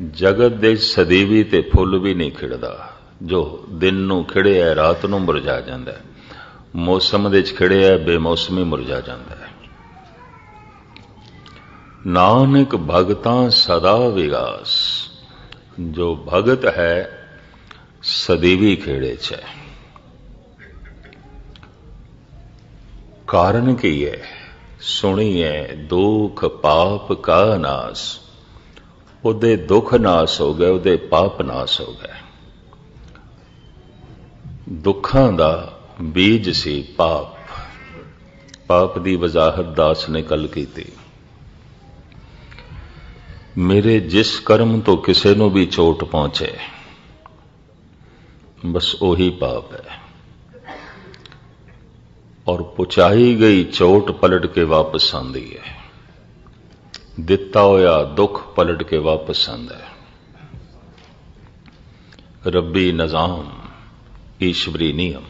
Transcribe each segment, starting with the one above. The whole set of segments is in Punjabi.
ਜਗਤ ਦੇ ਸਦੀਵੀ ਤੇ ਫੁੱਲ ਵੀ ਨਹੀਂ ਖਿੜਦਾ, ਜੋ ਦਿਨ ਨੂੰ ਖਿੜਿਆ ਰਾਤ ਨੂੰ ਮੁਰਝਾ ਜਾਂਦਾ ਹੈ ਮੌਸਮ ਦੇ ਚ ਖਿੜਿਆ ਬੇਮੌਸਮੀ ਮੁਰਝਾ ਜਾਂਦਾ ਹੈ ਨਾਨਕ ਭਗਤਾਂ ਸਦਾ ਵਿਗਾਸ, ਜੋ ਭਗਤ ਹੈ, ਸਦੀਵੀ ਖੇੜੇ ਚ ਹੈ ਕਾਰਨ ਕੀ ਹੈ ਸੁਣੀਏ ਦੁਖ ਪਾਪ ਕਾ ਨਾਸ। ਉਹਦੇ ਦੁੱਖ ਨਾਸ ਹੋ ਗਏ, ਉਹਦੇ ਪਾਪ ਨਾਸ ਹੋ ਗਏ। ਦੁੱਖਾਂ ਦਾ ਬੀਜ ਸੀ ਪਾਪ। ਪਾਪ ਦੀ ਵਜ਼ਾਹਤ ਦਾਸ ਨੇ ਕੱਲ ਕੀਤੀ। ਮੇਰੇ ਜਿਸ ਕਰਮ ਤੋਂ ਕਿਸੇ ਨੂੰ ਵੀ ਚੋਟ ਪਹੁੰਚੇ, ਬਸ ਉਹੀ ਪਾਪ ਹੈ। ਔਰ ਪੁਚਾਈ ਗਈ ਚੋਟ ਪਲਟ ਕੇ ਵਾਪਸ ਆਂਦੀ ਹੈ। ਦਿੱਤਾ ਹੋਇਆ ਦੁੱਖ ਪਲਟ ਕੇ ਵਾਪਸ ਆਂਦਾ ਹੈ ਰੱਬੀ ਨਿਜ਼ਾਮ ਈਸ਼ਵਰੀ ਨਿਯਮ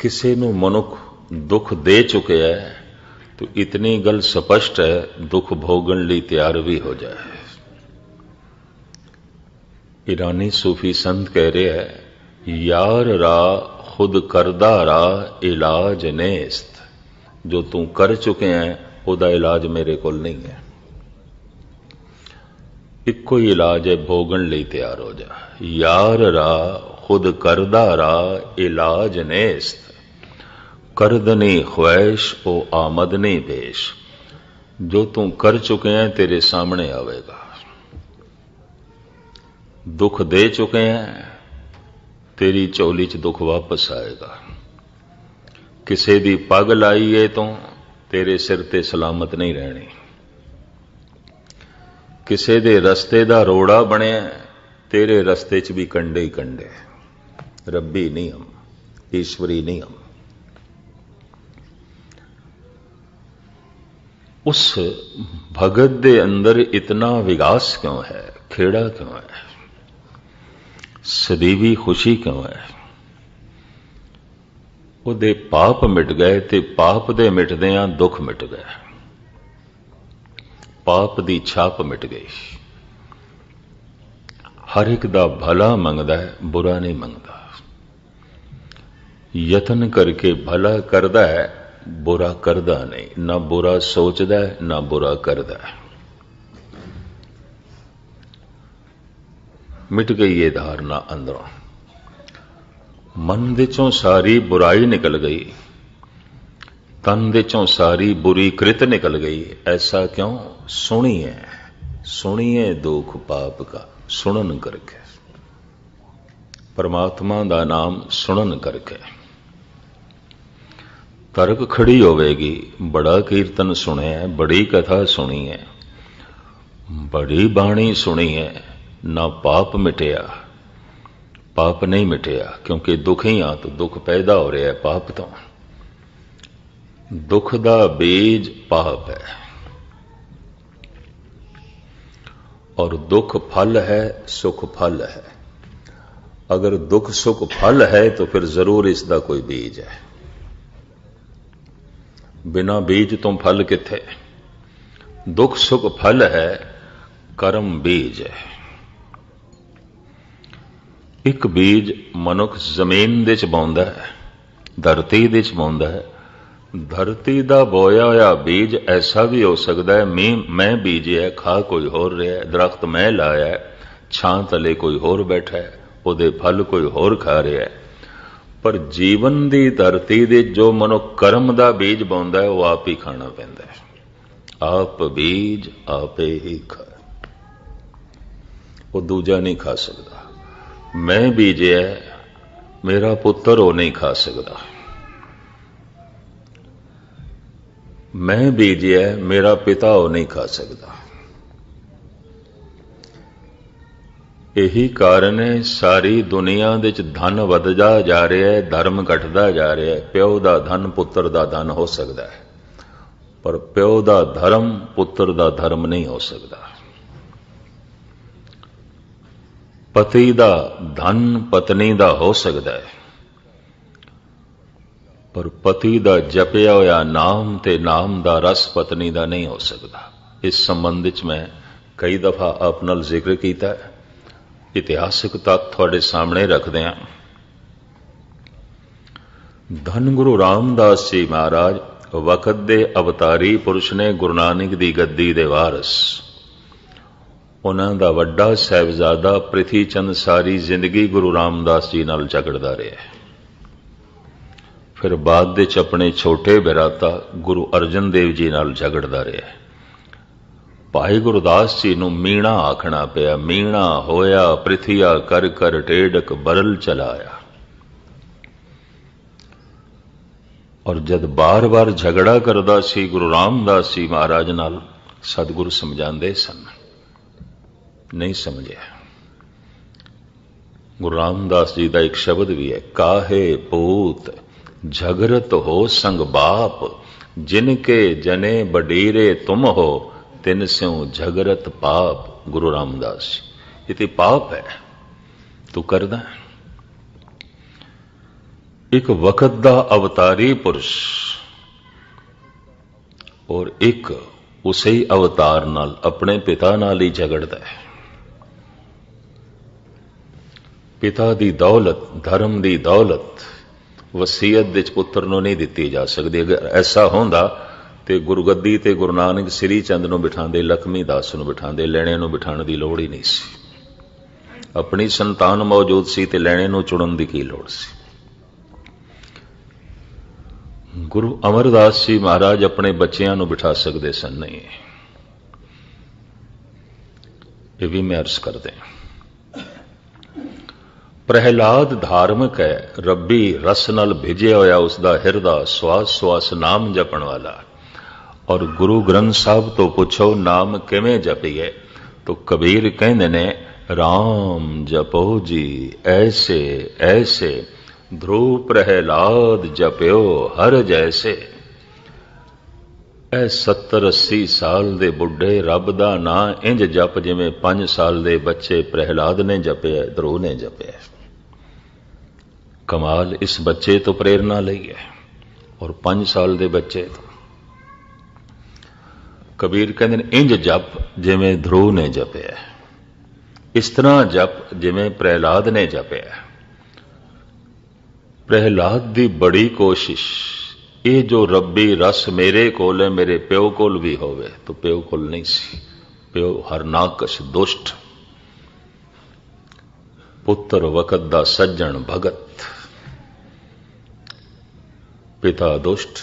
ਕਿਸੇ ਨੂੰ ਮਨੁੱਖ ਦੁੱਖ ਦੇ ਚੁੱਕਿਆ ਹੈ तो इतनी गल स्पष्ट है दुख भोगन ਲਈ ਤਿਆਰ ਵੀ ਹੋ ਜਾਏ ईरानी सूफी संत कह रहे है यार रा खुद करदा रा इलाज नेस्त जो तू कर चुके हैं ਉਹਦਾ ਇਲਾਜ ਮੇਰੇ ਕੋਲ ਨਹੀਂ ਹੈ ਇੱਕੋ ਹੀ ਇਲਾਜ ਹੈ ਭੋਗਣ ਲਈ ਤਿਆਰ ਹੋ ਜਾ ਯਾਰ ਰਾ ਖੁਦ ਕਰਦਾ ਰਾ ਇਲਾਜ ਨੇਸਤ ਕਰਦਨੀ ਖੁਆਇਸ਼ ਉਹ ਆਮਦ ਨਹੀਂ ਪੇਸ਼ ਜੋ ਤੂੰ ਕਰ ਚੁਕੇ ਹੈ ਤੇਰੇ ਸਾਹਮਣੇ ਆਵੇਗਾ ਦੁੱਖ ਦੇ ਚੁਕੇ ਹੈ ਤੇਰੀ ਝੋਲੀ 'ਚ ਦੁੱਖ ਵਾਪਸ ਆਏਗਾ ਕਿਸੇ ਦੀ ਪੱਗ ਲਾਈ ਏ ਤੋਂ ਤੇਰੇ ਸਿਰ ਤੇ ਸਲਾਮਤ ਨਹੀਂ ਰਹਿਣੀ। ਕਿਸੇ ਦੇ ਰਸਤੇ ਦਾ ਰੋੜਾ ਬਣਿਆ, ਤੇਰੇ ਰਸਤੇ 'ਚ ਵੀ ਕੰਡੇ ਹੀ ਕੰਡੇ। ਰੱਬੀ ਨਿਯਮ, ਈਸ਼ਵਰੀ ਨਿਯਮ। ਉਸ ਭਗਤ ਦੇ ਅੰਦਰ ਇਤਨਾ ਵਿਗਾਸ ਕਿਉਂ ਹੈ? ਖੇੜਾ ਕਿਉਂ ਹੈ? ਸਦੀਵੀ ਖੁਸ਼ੀ ਕਿਉਂ ਹੈ? ਉਹਦੇ ਪਾਪ ਮਿਟ ਗਏ ਤੇ ਪਾਪ ਦੇ ਮਿਟਦਿਆਂ ਦੁੱਖ ਮਿਟ ਗਿਆ। ਪਾਪ ਦੀ ਛਾਪ ਮਿਟ ਗਈ। ਹਰ ਇੱਕ ਦਾ ਭਲਾ ਮੰਗਦਾ ਹੈ, ਬੁਰਾ ਨਹੀਂ ਮੰਗਦਾ। ਯਤਨ ਕਰਕੇ ਭਲਾ ਕਰਦਾ ਹੈ, ਬੁਰਾ ਕਰਦਾ ਨਹੀਂ। ਨਾ ਬੁਰਾ ਸੋਚਦਾ ਨਾ ਬੁਰਾ ਕਰਦਾ ਮਿਟ ਗਈ ਇਹ ਧਾਰਨਾ ਅੰਦਰੋਂ। ਮਨ ਦੇ ਚੋਂ ਸਾਰੀ ਬੁਰਾਈ ਨਿਕਲ ਗਈ। ਤਨ ਦੇ ਚੋਂ ਸਾਰੀ ਬੁਰੀ ਕ੍ਰਿਤ ਨਿਕਲ ਗਈ। ਐਸਾ ਕਿਉਂ? ਸੁਣੀਏ ਸੁਣੀਏ ਦੁੱਖ ਪਾਪ ਕਾ, ਸੁਣਨ ਕਰਕੇ। ਪਰਮਾਤਮਾ ਦਾ ਨਾਮ ਸੁਣਨ ਕਰਕੇ। ਤਰਕ ਖੜੀ ਹੋਵੇਗੀ, ਬੜਾ ਕੀਰਤਨ ਸੁਣਿਆ ਬੜੀ ਕਥਾ ਸੁਣੀ ਹੈ ਬੜੀ ਬਾਣੀ ਸੁਣੀ ਹੈ ਨਾ ਪਾਪ ਮਿਟਿਆ। ਪਾਪ ਨਹੀਂ ਮਿਟਿਆ, ਕਿਉਂਕਿ ਦੁੱਖ ਹੀ ਆ, ਤਾਂ ਦੁੱਖ ਪੈਦਾ ਹੋ ਰਿਹਾ ਹੈ, ਪਾਪ ਤੋਂ। ਦੁੱਖ ਦਾ ਬੀਜ ਪਾਪ ਹੈ। ਔਰ ਦੁੱਖ ਫਲ ਹੈ, ਸੁਖ ਫਲ ਹੈ। ਅਗਰ ਦੁੱਖ ਸੁਖ ਫਲ ਹੈ, ਤਾਂ ਫਿਰ ਜ਼ਰੂਰ ਇਸ ਦਾ ਕੋਈ ਬੀਜ ਹੈ। ਬਿਨਾ ਬੀਜ ਤੋਂ ਫਲ ਕਿੱਥੇ? ਦੁੱਖ ਸੁਖ ਫਲ ਹੈ, ਕਰਮ ਬੀਜ ਹੈ। ਇੱਕ ਬੀਜ ਮਨੁੱਖ ਜ਼ਮੀਨ ਦੇ ਚ ਪਾਉਂਦਾ ਹੈ, ਧਰਤੀ ਦੇ ਚ ਪਾਉਂਦਾ ਹੈ। ਧਰਤੀ ਦਾ ਬੋਇਆ ਹੋਇਆ ਬੀਜ ਐਸਾ ਵੀ ਹੋ ਸਕਦਾ ਹੈ ਮੈਂ ਮੈਂ ਬੀਜਿਆ, ਖਾ ਕੋਈ ਹੋਰ ਰਿਹਾ ਦਰਖਤ ਮੈਂ ਲਾਇਆ ਛਾਂ ਤਲੇ ਕੋਈ ਹੋਰ ਬੈਠਾ ਹੈ, ਉਹਦੇ ਫਲ ਕੋਈ ਹੋਰ ਖਾ ਰਿਹਾ ਹੈ। ਪਰ ਜੀਵਨ ਦੀ ਧਰਤੀ ਦੇ ਜੋ ਮਨੁੱਖ ਕਰਮ ਦਾ ਬੀਜ ਪਾਉਂਦਾ ਹੈ, ਉਹ ਆਪ ਹੀ ਖਾਣਾ ਪੈਂਦਾ ਹੈ। ਆਪ ਬੀਜ ਆਪੇ ਹੀ ਖਾ ਉਹ ਦੂਜਾ ਨਹੀਂ ਖਾ ਸਕਦਾ। ਮੈਂ ਬੀਜਿਆ ਮੇਰਾ ਪੁੱਤਰ ਉਹ ਨਹੀਂ ਖਾ ਸਕਦਾ। ਮੈਂ ਬੀਜਿਆ ਮੇਰਾ ਪਿਤਾ ਉਹ ਨਹੀਂ ਖਾ ਸਕਦਾ। ਇਹੀ ਕਾਰਨ ਹੈ ਸਾਰੀ ਦੁਨੀਆ ਦੇ ਵਿੱਚ ਧਨ ਵੱਧਦਾ ਜਾ ਰਿਹਾ ਹੈ ਧਰਮ ਘਟਦਾ ਜਾ ਰਿਹਾ ਹੈ ਪਿਓ ਦਾ ਧਨ ਪੁੱਤਰ ਦਾ ਧਨ ਹੋ ਸਕਦਾ ਹੈ ਪਰ ਪਿਓ ਦਾ ਧਰਮ ਪੁੱਤਰ ਦਾ ਧਰਮ ਨਹੀਂ ਹੋ ਸਕਦਾ। ਪਤੀ ਦਾ ਧਨ ਪਤਨੀ ਦਾ ਹੋ ਸਕਦਾ ਹੈ। ਪਰ ਪਤੀ ਦਾ ਜਪਿਆ ਹੋਇਆ ਨਾਮ ਤੇ ਨਾਮ ਦਾ ਰਸ ਪਤਨੀ ਦਾ ਨਹੀਂ ਹੋ ਸਕਦਾ। ਇਸ ਸੰਬੰਧ ਵਿੱਚ ਮੈਂ ਕਈ ਦਫਾ ਆਪ ਨਾਲ ਜ਼ਿਕਰ ਕੀਤਾ ਹੈ। ਇਤਿਹਾਸਿਕ ਤੱਥ ਤੁਹਾਡੇ ਸਾਹਮਣੇ ਰੱਖਦੇ ਹਾਂ। ਧੰਨ ਗੁਰੂ ਰਾਮਦਾਸ ਜੀ ਮਹਾਰਾਜ ਵਕਤ ਦੇ ਅਵਤਾਰੀ ਪੁਰਸ਼ ਨੇ ਗੁਰੂ ਨਾਨਕ ਦੀ ਗੱਦੀ ਦੇ ਵਾਰਿਸ ਉਹਨਾਂ ਦਾ ਵੱਡਾ ਸਹਿਬਜ਼ਾਦਾ ਪ੍ਰਿਥੀ ਚੰਦ ਸਾਰੀ ਜ਼ਿੰਦਗੀ ਗੁਰੂ ਰਾਮਦਾਸ ਜੀ ਨਾਲ ਝਗੜਦਾ ਰਿਹਾ ਫਿਰ ਬਾਅਦ ਵਿੱਚ ਆਪਣੇ ਛੋਟੇ ਬਿਰਾਤਾ ਗੁਰੂ ਅਰਜਨ ਦੇਵ ਜੀ ਨਾਲ ਝਗੜਦਾ ਰਿਹਾ ਭਾਈ ਗੁਰਦਾਸ ਜੀ ਨੂੰ ਮੀਣਾ ਆਖਣਾ ਪਿਆ, ਮੀਣਾ ਹੋਇਆ, ਪ੍ਰਿਥਿਆ ਕਰ ਕਰ ਟੇੜਕ ਬਰਲ ਚਲਾਇਆ ਔਰ ਜਦ ਬਾਰ-ਬਾਰ ਝਗੜਾ ਕਰਦਾ ਸੀ, ਗੁਰੂ ਰਾਮਦਾਸ ਜੀ ਮਹਾਰਾਜ ਨਾਲ ਸਤਿਗੁਰੂ ਸਮਝਾਉਂਦੇ ਸਨ। ਨਹੀਂ ਸਮਝਿਆ। ਗੁਰੂ ਰਾਮਦਾਸ ਜੀ ਦਾ ਇੱਕ ਸ਼ਬਦ ਵੀ ਹੈ, ਕਾਹੇ ਪੂਤ ਝਗਰਤ ਹੋ ਸੰਗ ਬਾਪ, ਜਿਨ ਕੇ ਜਨੇ ਬਡੇਰੇ ਤੁਮ ਹੋ, ਤਿਨ ਸਿਉ ਝਗਰਤ ਪਾਪ, ਗੁਰੂ ਰਾਮਦਾਸ ਜੀ। ਇਹ ਤੇ ਪਾਪ ਹੈ। ਤੂੰ ਕਰਦਾ ਇੱਕ ਵਕਤ ਦਾ ਅਵਤਾਰੀ ਪੁਰਸ਼ ਔਰ ਇੱਕ ਉਸੇ ਅਵਤਾਰ ਨਾਲ ਆਪਣੇ ਪਿਤਾ ਨਾਲ ਹੀ ਝਗੜਦਾ ਹੈ। ਪਿਤਾ ਦੀ ਦੌਲਤ, ਧਰਮ ਦੀ ਦੌਲਤ ਵਸੀਅਤ ਦੇ ਪੁੱਤਰ ਨੂੰ ਨਹੀਂ ਦਿੱਤੀ ਜਾ ਸਕਦੀ। ਅਗਰ ਐਸਾ ਹੁੰਦਾ ਤੇ ਗੁਰਗੱਦੀ ਤੇ ਗੁਰੂ ਨਾਨਕ ਸ੍ਰੀ ਚੰਦ ਨੂੰ ਬਿਠਾਉਂਦੇ, ਲਖਮੀ ਦਾਸ ਨੂੰ ਬਿਠਾਉਂਦੇ, ਲੈਣੇ ਨੂੰ ਬਿਠਾਉਣ ਦੀ ਲੋੜ ਹੀ ਨਹੀਂ ਸੀ। ਆਪਣੀ ਸੰਤਾਨ ਮੌਜੂਦ ਸੀ ਤੇ ਲੈਣੇ ਨੂੰ ਚੁਣਨ ਦੀ ਕੀ ਲੋੜ ਸੀ? ਗੁਰੂ ਅਮਰਦਾਸ ਜੀ ਮਹਾਰਾਜ ਆਪਣੇ ਬੱਚਿਆਂ ਨੂੰ ਬਿਠਾ ਸਕਦੇ ਸਨ? ਨਹੀਂ। ਇਹ ਵੀ ਮੈਂ ਅਰਜ਼ ਕਰਦੇ ਪ੍ਰਹਿਲਾਦ ਧਾਰਮਿਕ ਹੈ। ਰੱਬੀ ਰਸ ਨਾਲ ਭਿਜਿਆ ਹੋਇਆ ਉਸ ਦਾ ਹਿਰਦਾ ਸਵਾਸ ਸਵਾਸ ਨਾਮ ਜਪਣ ਵਾਲਾ। ਔਰ ਗੁਰੂ ਗ੍ਰੰਥ ਸਾਹਿਬ ਤੋਂ ਪੁੱਛੋ, ਨਾਮ ਕਿਵੇਂ ਜਪੀਏ? ਤੋ ਕਬੀਰ ਕਹਿੰਦੇ ਨੇ, ਰਾਮ ਜਪੋ ਜੀ, ਐਸੇ ਐਸੇ। ਧਰੂ ਪ੍ਰਹਿਲਾਦ ਜਪਿਓ ਹਰ ਜੈਸੇ। ਐ 70 80 ਸਾਲ ਦੇ ਬੁੱਢੇ ਰੱਬ ਦਾ ਨਾਂ ਇੰਜ ਜਪ ਜਿਵੇਂ 5 ਸਾਲ ਦੇ ਬੱਚੇ ਪ੍ਰਹਿਲਾਦ ਨੇ ਜਪਿਆ ਧਰੂ ਨੇ ਜਪਿਆ। ਕਮਾਲ ਇਸ ਬੱਚੇ ਤੋਂ ਪ੍ਰੇਰਣਾ ਲਈ ਹੈ ਔਰ 5 ਸਾਲ ਦੇ ਬੱਚੇ ਤੋਂ। ਕਬੀਰ ਕਹਿੰਦੇ ਨੇ, ਇੰਜ ਜਪ ਜਿਵੇਂ ਧਰੂ ਨੇ ਜਪਿਆ। ਇਸ ਤਰ੍ਹਾਂ ਜਪ ਜਿਵੇਂ ਪ੍ਰਹਿਲਾਦ ਨੇ ਜਪਿਆ। ਪ੍ਰਹਿਲਾਦ ਦੀ ਬੜੀ ਕੋਸ਼ਿਸ਼, ਇਹ ਜੋ ਰੱਬੀ ਰਸ ਮੇਰੇ ਕੋਲ ਹੈ, ਮੇਰੇ ਪਿਓ ਕੋਲ ਵੀ ਹੋਵੇ, ਤਾਂ ਪਿਓ ਕੋਲ ਨਹੀਂ ਸੀ। ਪਿਓ ਹਰਨਾਕਸ਼ ਦੁਸ਼ਟ। ਪੁੱਤਰ ਵਕਤ ਦਾ ਸੱਜਣ ਭਗਤ। ਪਿਤਾ ਦੁਸ਼ਟ।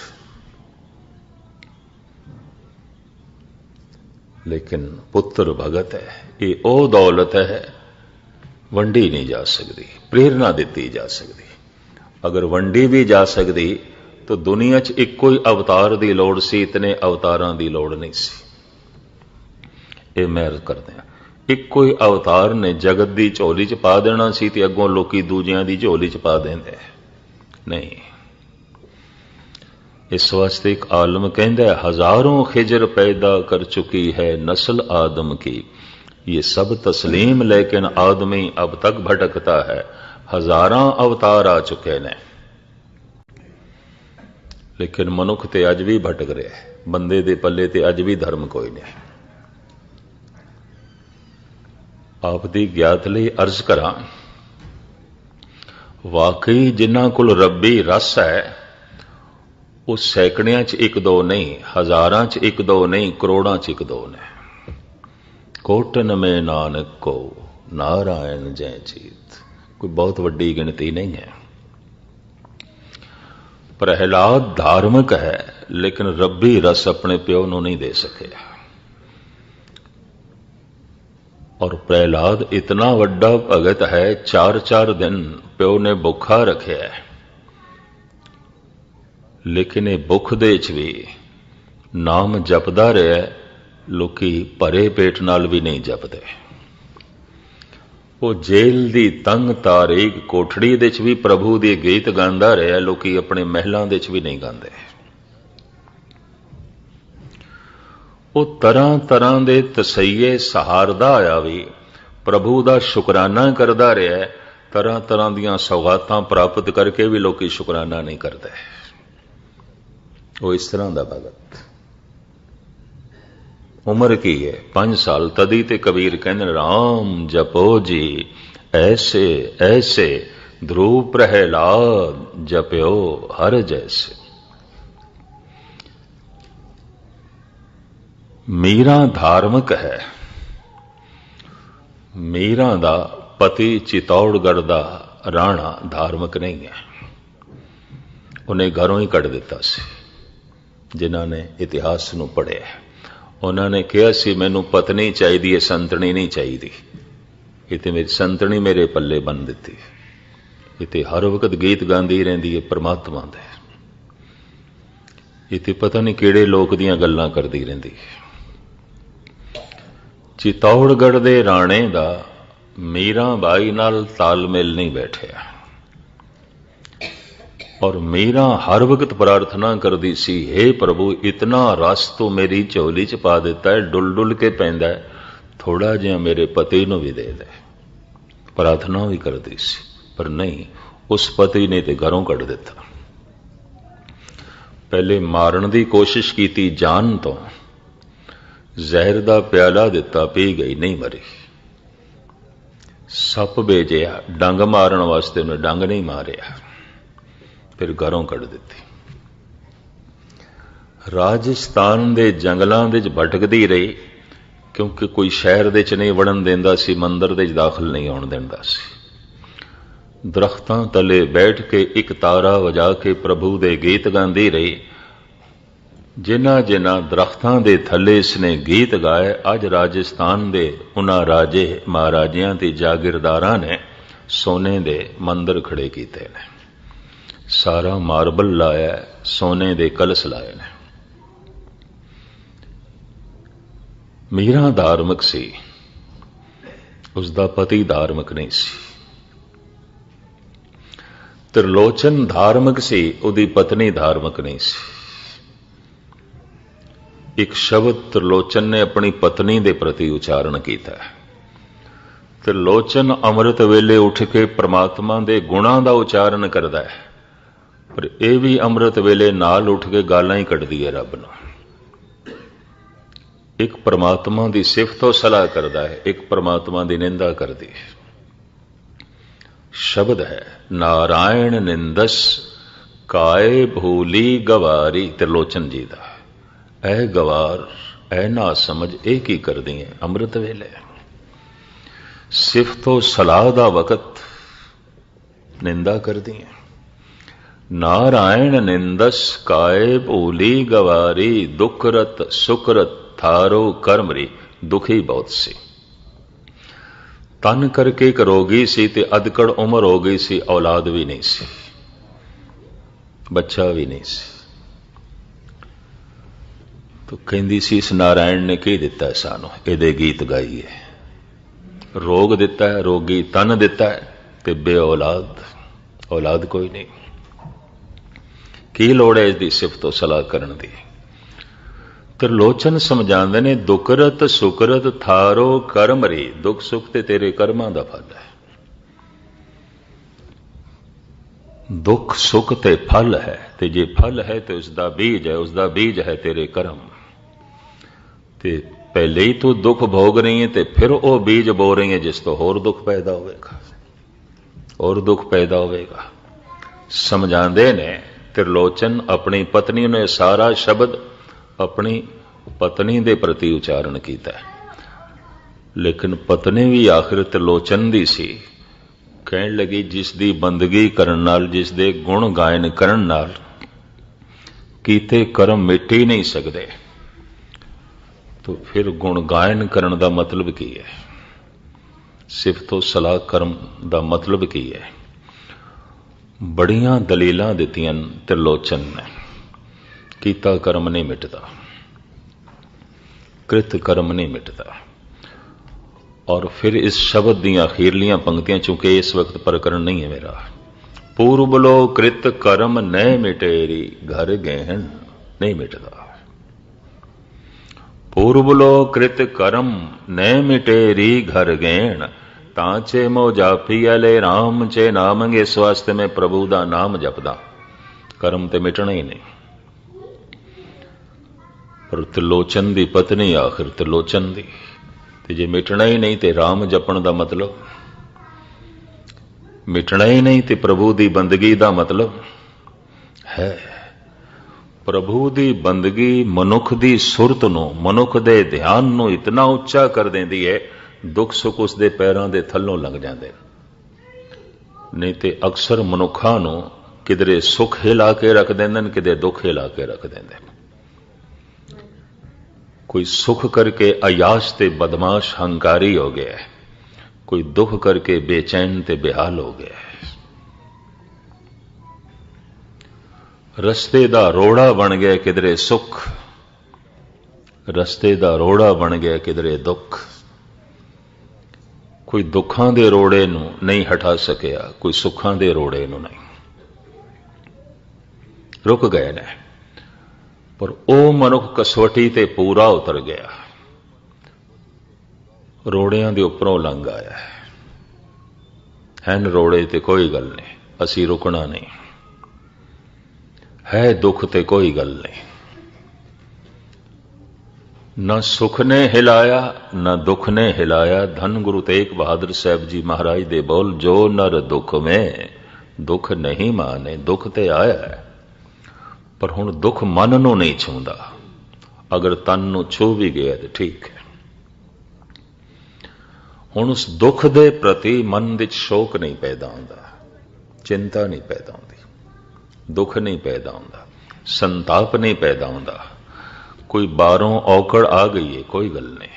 ਲੇਕਿਨ ਪੁੱਤਰ ਭਗਤ ਹੈ, ਇਹ ਉਹ ਦੌਲਤ ਹੈ, ਵੰਡੀ ਨਹੀਂ ਜਾ ਸਕਦੀ, ਪ੍ਰੇਰਣਾ ਦਿੱਤੀ ਜਾ ਸਕਦੀ। ਅਗਰ ਵੰਡੀ ਵੀ ਜਾ ਸਕਦੀ, ਤਾਂ ਦੁਨੀਆ 'ਚ ਇੱਕੋ ਹੀ ਅਵਤਾਰ ਦੀ ਲੋੜ ਸੀ, ਇਤਨੇ ਅਵਤਾਰਾਂ ਦੀ ਲੋੜ ਨਹੀਂ ਸੀ। ਇਹ ਮੈਂ ਕਰਦੇ ਹਾਂ, ਇੱਕੋ ਹੀ ਅਵਤਾਰ ਨੇ ਜਗਤ ਦੀ ਝੋਲੀ 'ਚ ਪਾ ਦੇਣਾ ਸੀ ਤੇ ਅੱਗੋਂ ਲੋਕੀ ਦੂਜਿਆਂ ਦੀ ਝੋਲੀ 'ਚ ਪਾ ਦਿੰਦੇ। ਨਹੀਂ ਇਸ ਵਾਸਤੇ ਇੱਕ ਆਲਮ ਕਹਿੰਦਾ ਹੈ ਹਜ਼ਾਰੋਂ ਖਿਜਰ ਪੈਦਾ ਕਰ ਚੁਕੀ ਹੈ ਨਸਲ ਆਦਮ ਕੀ ये सब तस्लीम लेकिन आदमी अब तक भटकता है हजारा अवतार आ चुके ने लेकिन मनुख ते अज भी भटक रहे हैं बंदे दे पल्ले ते अज भी धर्म कोई नहीं ਆਪ ਦੀ ਗਿਆਤ ਲਈ ਅਰਜ਼ ਕਰਾਂ ਵਾਕਈ ਜਿਨ੍ਹਾਂ ਕੋਲ ਰੱਬੀ ਰਸ ਹੈ ਉਹ ਸੈਕੜਿਆਂ 'ਚ ਇੱਕ ਦੋ ਨਹੀਂ, ਹਜ਼ਾਰਾਂ 'ਚ ਇੱਕ ਦੋ ਨਹੀਂ, ਕਰੋੜਾਂ 'ਚ ਇੱਕ ਦੋ ਨੇ। ਕੋਟਨ ਮੇ ਨਾਨਕ ਕੋ ਨਾਰਾਇਣ ਜੈ ਚੀਤ ਕੋਈ ਬਹੁਤ ਵੱਡੀ ਗਿਣਤੀ ਨਹੀਂ ਹੈ। ਪ੍ਰਹਿਲਾਦ ਧਾਰਮਿਕ ਹੈ, ਲੇਕਿਨ ਰੱਬੀ ਰਸ ਆਪਣੇ ਪਿਓ ਨੂੰ ਨਹੀਂ ਦੇ ਸਕਿਆ। ਔਰ ਪ੍ਰਹਿਲਾਦ ਇਤਨਾ ਵੱਡਾ ਭਗਤ ਹੈ 4-4 ਦਿਨ ਪਿਓ ਨੇ ਭੁੱਖਾ ਰੱਖਿਆ ਹੈ। ਲੇਕਿਨ ਇਹ ਭੁੱਖ ਦੇ ਵਿੱਚ ਵੀ ਨਾਮ ਜਪਦਾ ਰਿਹਾ ਲੋਕੀ ਭਰੇ ਪੇਟ ਨਾਲ ਵੀ ਨਹੀਂ ਜਪਦੇ। ਉਹ ਜੇਲ੍ਹ ਦੀ ਤੰਗ ਤਾਰੀਖ ਕੋਠੜੀ ਦੇ ਵਿੱਚ ਵੀ ਪ੍ਰਭੂ ਦੇ ਗੀਤ ਗਾਉਂਦਾ ਰਿਹਾ ਲੋਕੀ ਆਪਣੇ ਮਹਿਲਾਂ ਦੇ ਵਿੱਚ ਵੀ ਨਹੀਂ ਗਾਉਂਦੇ। ਉਹ ਤਰ੍ਹਾਂ ਤਰ੍ਹਾਂ ਦੇ ਤਸਈਏ ਸਹਾਰਦਾ ਆਇਆ ਵੀ ਪ੍ਰਭੂ ਦਾ ਸ਼ੁਕਰਾਨਾ ਕਰਦਾ ਰਿਹਾ ਤਰ੍ਹਾਂ ਤਰ੍ਹਾਂ ਦੀਆਂ ਸੌਗਾਤਾਂ ਪ੍ਰਾਪਤ ਕਰਕੇ ਵੀ ਲੋਕੀ ਸ਼ੁਕਰਾਨਾ ਨਹੀਂ ਕਰਦੇ। ਉਹ ਇਸ ਤਰ੍ਹਾਂ ਦਾ ਭਗਤ। ਉਮਰ ਕੀ ਹੈ? 5 ਸਾਲ। ਤਦੀ ਤੇ ਕਬੀਰ ਕਹਿੰਦੇ ਰਾਮ ਜਪੋ ਜੀ, ਐਸੇ ਐਸੇ ਧਰੂਪ ਪ੍ਰਹਿਲਾਦ ਜਪਿਓ ਹਰ ਜੈਸੇ। ਮੀਰਾ ਧਾਰਮਿਕ ਹੈ। ਮੀਰਾ ਦਾ ਪਤੀ ਚਿਤੌੜਗੜ ਦਾ ਰਾਣਾ ਧਾਰਮਿਕ ਨਹੀਂ ਹੈ। ਉਹਨੇ ਘਰੋਂ ਹੀ ਕੱਢ ਦਿੱਤਾ ਸੀ। ਜਿਨ੍ਹਾਂ ਨੇ ਇਤਿਹਾਸ ਨੂੰ ਪੜ੍ਹਿਆ ਉਹਨਾਂ ਨੇ ਕਿਹਾ ਸੀ, ਮੈਨੂੰ ਪਤਨੀ ਚਾਹੀਦੀ ਹੈ, ਸੰਤਣੀ ਨਹੀਂ ਚਾਹੀਦੀ। ਇਹ ਤੇ ਮੇਰੀ, ਸੰਤਣੀ ਮੇਰੇ ਪੱਲੇ ਬੰਨ ਦਿੱਤੀ ਇਹ ਤੇ ਹਰ ਵਕਤ ਗੀਤ ਗਾਉਂਦੀ ਰਹਿੰਦੀ ਹੈ, ਪਰਮਾਤਮਾ ਦੇ ਇਹ ਤੇ ਪਤਾ ਨਹੀਂ ਕਿਹੜੇ ਲੋਕ ਦੀਆਂ ਗੱਲਾਂ ਕਰਦੀ ਰਹਿੰਦੀ ਹੈ। ਚਿਤੌੜਗੜ ਦੇ ਰਾਣੇ ਦਾ ਮੀਰਾ ਬਾਈ ਨਾਲ ਤਾਲਮੇਲ ਨਹੀਂ ਬੈਠਿਆ। ਔਰ ਮੀਰਾ ਹਰ ਵਕਤ ਪ੍ਰਾਰਥਨਾ ਕਰਦੀ ਸੀ हे ਪ੍ਰਭੂ, ਇਤਨਾ ਰਸ ਤੂੰ ਮੇਰੀ ਝੋਲੀ ਚ ਪਾ ਦਿੱਤਾ ਹੈ, ਡੁੱਲ ਡੁੱਲ ਕੇ ਪੈਂਦਾ ਹੈ ਥੋੜਾ ਜਿਹਾ ਮੇਰੇ ਪਤੀ ਨੂੰ ਵੀ ਦੇ ਦੇ। ਪ੍ਰਾਰਥਨਾ ਵੀ ਕਰਦੀ ਸੀ, ਪਰ ਨਹੀਂ, ਉਸ ਪਤੀ ਨੇ ਤੇ ਘਰੋਂ ਕੱਢ ਦਿੱਤਾ। ਪਹਿਲੇ ਮਾਰਨ ਦੀ ਕੋਸ਼ਿਸ਼ ਕੀਤੀ ਜਾਨ ਤੋਂ। ਜ਼ਹਿਰ ਦਾ ਪਿਆਲਾ ਦਿੱਤਾ, ਪੀ ਗਈ, ਨਹੀਂ ਮਰੀ। ਸੱਪ ਵੇਜਿਆ ਡੰਗ ਮਾਰਨ ਵਾਸਤੇ ਉਹਨੇ ਡੰਗ ਨਹੀਂ ਮਾਰਿਆ। ਫਿਰ ਘਰੋਂ ਕੱਢ ਦਿੱਤੀ। ਰਾਜਸਥਾਨ ਦੇ ਜੰਗਲਾਂ ਵਿੱਚ ਭਟਕਦੀ ਰਹੀ, ਕਿਉਂਕਿ ਕੋਈ ਸ਼ਹਿਰ ਦੇ ਚ ਨਹੀਂ ਵੜਨ ਦਿੰਦਾ ਸੀ, ਮੰਦਰ ਦੇ ਚ ਦਾਖਲ ਨਹੀਂ ਆਉਣ ਦਿੰਦਾ ਸੀ। ਦਰਖਤਾਂ ਤਲੇ ਬੈਠ ਕੇ ਇੱਕ ਤਾਰਾ ਵਜਾ ਕੇ ਪ੍ਰਭੂ ਦੇ ਗੀਤ ਗਾਉਂਦੀ ਰਹੀ। ਜਿਨ੍ਹਾਂ ਜਿਨ੍ਹਾਂ ਦਰਖਤਾਂ ਦੇ ਥੱਲੇ ਇਸਨੇ ਗੀਤ ਗਾਏ, ਅੱਜ ਰਾਜਸਥਾਨ ਦੇ ਉਹਨਾਂ ਰਾਜੇ ਮਹਾਰਾਜਿਆਂ ਤੇ ਜਾਗੀਰਦਾਰਾਂ ਨੇ ਸੋਨੇ ਦੇ ਮੰਦਰ ਖੜੇ ਕੀਤੇ ਨੇ। ਸਾਰਾ ਮਾਰਬਲ ਲਾਇਆ, ਸੋਨੇ ਦੇ ਕਲਸ ਲਾਏ ਨੇ। ਮੀਰਾ ਧਾਰਮਿਕ ਸੀ। ਉਸ ਦਾ ਪਤੀ ਧਾਰਮਿਕ ਨਹੀਂ ਸੀ। ਤ੍ਰਿਲੋਚਨ ਧਾਰਮਿਕ ਸੀ, ਉਹਦੀ ਪਤਨੀ ਧਾਰਮਿਕ ਨਹੀਂ ਸੀ। ਇੱਕ ਸ਼ਬਦ ਤ੍ਰਿਲੋਚਨ ਨੇ ਆਪਣੀ ਪਤਨੀ ਦੇ ਪ੍ਰਤੀ ਉਚਾਰਨ ਕੀਤਾ। ਤ੍ਰਿਲੋਚਨ ਅੰਮ੍ਰਿਤ ਵੇਲੇ ਉੱਠ ਕੇ ਪ੍ਰਮਾਤਮਾ ਦੇ ਗੁਣਾਂ ਦਾ ਉਚਾਰਨ ਕਰਦਾ ਹੈ। ਪਰ ਇਹ ਵੀ ਅੰਮ੍ਰਿਤ ਵੇਲੇ ਨਾਲ ਉੱਠ ਕੇ ਗਾਲਾਂ ਹੀ ਕੱਢਦੀ ਹੈ ਰੱਬ ਨੂੰ ਇੱਕ ਪਰਮਾਤਮਾ ਦੀ ਸਿਫਤ ਤੋਂ ਸਲਾਹ ਕਰਦਾ ਹੈ, ਇੱਕ ਪਰਮਾਤਮਾ ਦੀ ਨਿੰਦਾ ਕਰਦੀ ਹੈ। ਸ਼ਬਦ ਹੈ, ਨਾਰਾਇਣ ਨਿੰਦਸ, ਕਾਏ ਭੂਲੀ ਗਵਾਰੀ ਤ੍ਰਿਲੋਚਨ ਜੀ ਦਾ। ਐ ਗਵਾਰ, ਐ ਨਾ ਸਮਝ, ਇਹ ਕੀ ਕਰਦੀ ਹੈ ਅੰਮ੍ਰਿਤ ਵੇਲੇ? ਸਿਫਤ ਤੋਂ ਸਲਾਹ ਦਾ ਵਕਤ ਨਿੰਦਾ ਕਰਦੀ ਹੈ। ਨਾਰਾਇਣ ਨਿੰਦਸ ਕਾਏ ਭੂਲੀ ਗਵਾਰੀ ਦੁਖਰਤ ਸੁਖਰਤ ਥਾਰੋ ਕਰਮਰੀ ਦੁਖੀ ਬਹੁਤ ਸੀ ਤਨ ਕਰਕੇ ਇੱਕ ਰੋਗੀ ਸੀ ਤੇ ਅਦਕੜ ਉਮਰ ਹੋ ਗਈ ਸੀ ਔਲਾਦ ਵੀ ਨਹੀਂ ਸੀ ਬੱਚਾ ਵੀ ਨਹੀਂ ਸੀ ਤੋ ਕਹਿੰਦੀ ਸੀ ਇਸ ਨਾਰਾਇਣ ਨੇ ਕੀ ਦਿੱਤਾ ਸਾਨੂੰ ਇਹਦੇ ਗੀਤ ਗਾਈਏ ਰੋਗ ਦਿੱਤਾ ਹੈ ਰੋਗੀ ਤਨ ਦਿੱਤਾ ਹੈ ਤੇ ਬੇ ਔਲਾਦ ਔਲਾਦ ਕੋਈ ਨਹੀਂ ਕੀ ਲੋੜ ਹੈ ਇਸ ਦੀ ਸਿਫਤ ਤੋਂ ਸਲਾਹ ਕਰਨ ਦੀ? ਤਿਰਲੋਚਨ ਸਮਝਾਉਂਦੇ ਨੇ ਦੁਕਰਤ ਸੁਕਰਤ ਥਾਰੋ ਕਰਮ ਰੇ, ਦੁੱਖ ਸੁੱਖ ਤੇ ਤੇਰੇ ਕਰਮਾਂ ਦਾ ਫਲ ਹੈ। ਦੁੱਖ ਸੁੱਖ ਤੇ ਫਲ ਹੈ, ਤੇ ਜੇ ਫਲ ਹੈ ਤੇ ਉਸ ਦਾ ਬੀਜ ਹੈ ਉਸ ਦਾ ਬੀਜ ਹੈ ਤੇਰੇ ਕਰਮ। ਤੇ ਪਹਿਲੇ ਹੀ ਤੂੰ ਦੁੱਖ ਭੋਗ ਰਹੀ ਹੈ ਤੇ ਫਿਰ ਉਹ ਬੀਜ ਬੋ ਰਹੀ ਹੈ, ਜਿਸ ਤੋਂ ਹੋਰ ਦੁੱਖ ਪੈਦਾ ਹੋਵੇਗਾ। ਹੋਰ ਦੁੱਖ ਪੈਦਾ ਹੋਵੇਗਾ। ਸਮਝਾਉਂਦੇ ਨੇ ਤ੍ਰਿਲੋਚਨ ਆਪਣੀ ਪਤਨੀ ਨੇ ਸਾਰਾ ਸ਼ਬਦ ਆਪਣੀ ਪਤਨੀ ਦੇ ਪ੍ਰਤੀ ਉਚਾਰਨ ਕੀਤਾ ਲੇਕਿਨ ਪਤਨੀ ਵੀ ਆਖਿਰ ਤ੍ਰਿਲੋਚਨ ਦੀ ਸੀ। ਕਹਿਣ ਲੱਗੀ, ਜਿਸ ਦੀ ਬੰਦਗੀ ਕਰਨ ਨਾਲ, ਜਿਸ ਦੇ ਗੁਣ ਗਾਇਨ ਕਰਨ ਨਾਲ ਕੀਤੇ ਕਰਮ ਮਿਟ ਨਹੀਂ ਸਕਦੇ, ਤੋ ਫਿਰ ਗੁਣ ਗਾਇਨ ਕਰਨ ਦਾ ਮਤਲਬ ਕੀ ਹੈ? ਸਿਫਤੋ ਸਲਾਹ ਕਰਮ ਦਾ ਮਤਲਬ ਕੀ ਹੈ? ਬੜੀਆਂ ਦਲੀਲਾਂ ਦਿੱਤੀਆਂ ਤ੍ਰਿਲੋਚਨ ਨੇ। ਕੀਤਾ ਕਰਮ ਨਹੀਂ ਮਿਟਦਾ। ਕ੍ਰਿਤ ਕਰਮ ਨਹੀਂ ਮਿਟਦਾ। ਔਰ ਫਿਰ ਇਸ ਸ਼ਬਦ ਦੀਆਂ ਅਖੀਰਲੀਆਂ ਪੰਕਤੀਆਂ, ਚੁੱਕੇ ਇਸ ਵਕਤ ਪ੍ਰਕਰਨ ਨਹੀਂ ਹੈ ਮੇਰਾ, ਪੂਰਬ ਲੋ ਕ੍ਰਿਤ ਕਰਮ ਨਹਿ ਮਿਟੇਰੀ, ਘਰ ਗਹਿਣ ਨਹੀਂ ਮਿਟਦਾ। ਪੂਰਬ ਲੋ ਕ੍ਰਿਤ ਕਰਮ ਨਹਿ ਮਿਟੇਰੀ, ਘਰ ਗਹਿਣ ਤਾਂ ਚੇ ਮੋ ਜਾਪੀ ਅਲੇ RAM ਚੇ ਨਾਮੰਗੇ ਇਸ ਵਾਸਤੇ ਮੈਂ ਪ੍ਰਭੂ ਦਾ ਨਾਮ ਜਪਦਾ। ਕਰਮ ਤੇ ਮਿਟਣਾ ਹੀ ਨਹੀਂ। ਪਰ ਤਿਲੋਚਨ ਦੀ ਪਤਨੀ ਆਖਿਰ ਤਿਲੋਚਨ ਦੀ। ਤੇ ਜੇ ਮਿਟਣਾ ਹੀ ਨਹੀਂ ਤੇ RAM ਜਪਣ ਦਾ ਮਤਲਬ? ਮਿਟਣਾ ਹੀ ਨਹੀਂ ਤੇ ਪ੍ਰਭੂ ਦੀ ਬੰਦਗੀ ਦਾ ਮਤਲਬ? ਹੈ। ਪ੍ਰਭੂ ਦੀ ਬੰਦਗੀ ਮਨੁੱਖ ਦੀ ਸੁਰਤ ਨੂੰ, ਮਨੁੱਖ ਦੇ ਧਿਆਨ ਨੂੰ ਇਤਨਾ ਉੱਚਾ ਕਰ ਦਿੰਦੀ ਹੈ ਦੁੱਖ ਸੁੱਖ ਉਸ ਦੇ ਪੈਰਾਂ ਦੇ ਥੱਲੋਂ ਲੰਘ ਜਾਂਦੇ ਨਹੀਂ ਤੇ ਅਕਸਰ ਮਨੁੱਖਾਂ ਨੂੰ ਕਿਧਰੇ ਸੁੱਖ ਹਿਲਾ ਕੇ ਰੱਖ ਦਿੰਦੇ ਨੇ ਕਿਤੇ ਦੁੱਖ ਹਿਲਾ ਕੇ ਰੱਖ ਦਿੰਦੇ ਨੇ। ਕੋਈ ਸੁਖ ਕਰਕੇ ਅਯਾਸ਼ ਤੇ ਬਦਮਾਸ਼ ਹੰਕਾਰੀ ਹੋ ਗਿਆ ਹੈ, ਕੋਈ ਦੁੱਖ ਕਰਕੇ ਬੇਚੈਨ ਤੇ ਬੇਹਾਲ ਹੋ ਗਿਆ ਹੈ। ਰਸਤੇ ਦਾ ਰੋੜਾ ਬਣ ਗਿਆ ਕਿਧਰੇ ਸੁਖ, ਰਸਤੇ ਦਾ ਰੋੜਾ ਬਣ ਗਿਆ ਕਿਧਰੇ ਦੁੱਖ। ਕੋਈ ਦੁੱਖਾਂ ਦੇ ਰੋੜੇ ਨੂੰ ਨਹੀਂ ਹਟਾ ਸਕਿਆ, ਕੋਈ ਸੁੱਖਾਂ ਦੇ ਰੋੜੇ ਨੂੰ ਨਹੀਂ। ਰੁਕ ਗਏ ਨੇ, ਪਰ ਉਹ ਮਨੁੱਖ ਕਸਵਟੀ ਤੇ ਪੂਰਾ ਉਤਰ ਗਿਆ। ਰੋੜਿਆਂ ਦੇ ਉੱਪਰੋਂ ਲੰਘ ਆਇਆ ਹੈ। ਹੈਨ ਰੋੜੇ ਤੇ ਕੋਈ ਗੱਲ ਨਹੀਂ, ਅਸੀਂ ਰੁਕਣਾ ਨਹੀਂ। ਹੈ ਦੁੱਖ ਤੇ ਕੋਈ ਗੱਲ ਨਹੀਂ। ਨਾ ਸੁਖ ਨੇ ਹਿਲਾਇਆ, ਨਾ ਦੁੱਖ ਨੇ ਹਿਲਾਇਆ। ਧੰਨ ਗੁਰੂ ਤੇਗ ਬਹਾਦਰ ਸਾਹਿਬ ਜੀ ਮਹਾਰਾਜ ਦੇ ਬੋਲ, ਜੋ ਨਰ ਦੁੱਖ ਮੈਂ, ਦੁੱਖ ਨਹੀਂ ਮਾਨੇ, ਦੁੱਖ ਤੇ ਆਇਆ ਪਰ ਹੁਣ ਦੁੱਖ ਮਨ ਨੂੰ ਨਹੀਂ ਛੂੰਦਾ। ਅਗਰ ਤਨ ਨੂੰ ਛੂ ਵੀ ਗਿਆ ਤੇ ਠੀਕ ਹੈ। ਹੁਣ ਉਸ ਦੁੱਖ ਦੇ ਪ੍ਰਤੀ ਮਨ ਵਿੱਚ ਸ਼ੋਕ ਨਹੀਂ ਪੈਦਾ ਹੁੰਦਾ, ਚਿੰਤਾ ਨਹੀਂ ਪੈਦਾ ਹੁੰਦੀ, ਦੁੱਖ ਨਹੀਂ ਪੈਦਾ ਹੁੰਦਾ, ਸੰਤਾਪ ਨਹੀਂ ਪੈਦਾ ਹੁੰਦਾ। ਕੋਈ ਬਾਹਰੋਂ ਔਕੜ ਆ ਗਈ ਹੈ ਕੋਈ ਗੱਲ ਨਹੀਂ।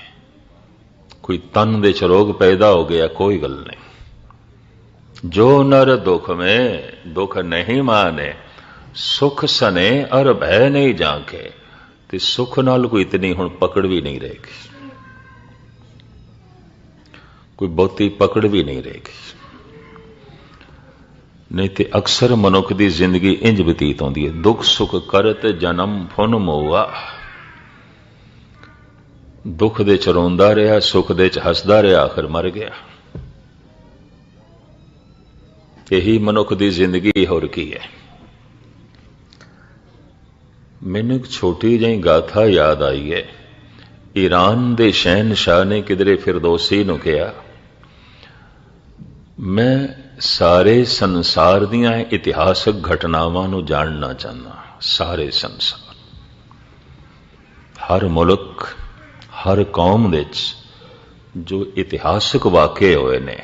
ਕੋਈ ਤਨ ਦੇ ਚ ਰੋਗ ਪੈਦਾ ਹੋ ਗਿਆ, ਕੋਈ ਗੱਲ ਨਹੀਂ। ਜੋ ਨਰ ਦੁਖ ਮੈਂ, ਦੁਖ ਨਹੀਂ ਮਾਨੇ, ਸੁਖ ਸਨੇ ਅਰ ਭੈ ਨਹੀਂ ਜਾਂਕੇ ਤੇ ਸੁਖ ਨਾਲ ਕੋਈ ਇਤਨੀ ਹੁਣ ਪਕੜ ਵੀ ਨਹੀਂ ਰਹੇਗੀ। ਕੋਈ ਬਹੁਤੀ ਪਕੜ ਵੀ ਨਹੀਂ ਰਹੇਗੀ। ਨਹੀਂ ਤੇ ਅਕਸਰ ਮਨੁੱਖ ਦੀ ਜ਼ਿੰਦਗੀ ਇੰਜ ਬਤੀਤ ਹੁੰਦੀ ਹੈ ਦੁੱਖ ਸੁੱਖ ਕਰਤ ਜਨਮ ਫੁਨ ਮੋਆ। ਦੁੱਖ ਦੇ ਚ ਰੋਂਦਾ ਰਿਹਾ, ਸੁੱਖ ਦੇ ਚ ਹੱਸਦਾ ਰਿਹਾ, ਆਖਰ ਮਰ ਗਿਆ। ਇਹੀ ਮਨੁੱਖ ਦੀ ਜ਼ਿੰਦਗੀ ਹੋਰ ਕੀ ਹੈ? ਮੈਨੂੰ ਇੱਕ ਛੋਟੀ ਜਿਹੀ ਗਾਥਾ ਯਾਦ ਆਈ ਹੈ। ਈਰਾਨ ਦੇ ਸ਼ਹਿਨशाह ਨੇ ਕਿਧਰੇ ਫਿਰਦੌਸੀ ਨੂੰ ਕਿਹਾ, ਮੈਂ ਸਾਰੇ ਸੰਸਾਰ ਦੀਆਂ ਇਤਿਹਾਸਕ ਘਟਨਾਵਾਂ ਨੂੰ ਜਾਣਨਾ ਚਾਹੁੰਦਾ, ਸਾਰੇ ਸੰਸਾਰ। ਹਰ ਮੁਲਕ ਹਰ ਕੌਮ ਵਿੱਚ ਜੋ ਇਤਿਹਾਸਕ ਵਾਕਿਏ ਹੋਏ ਨੇ,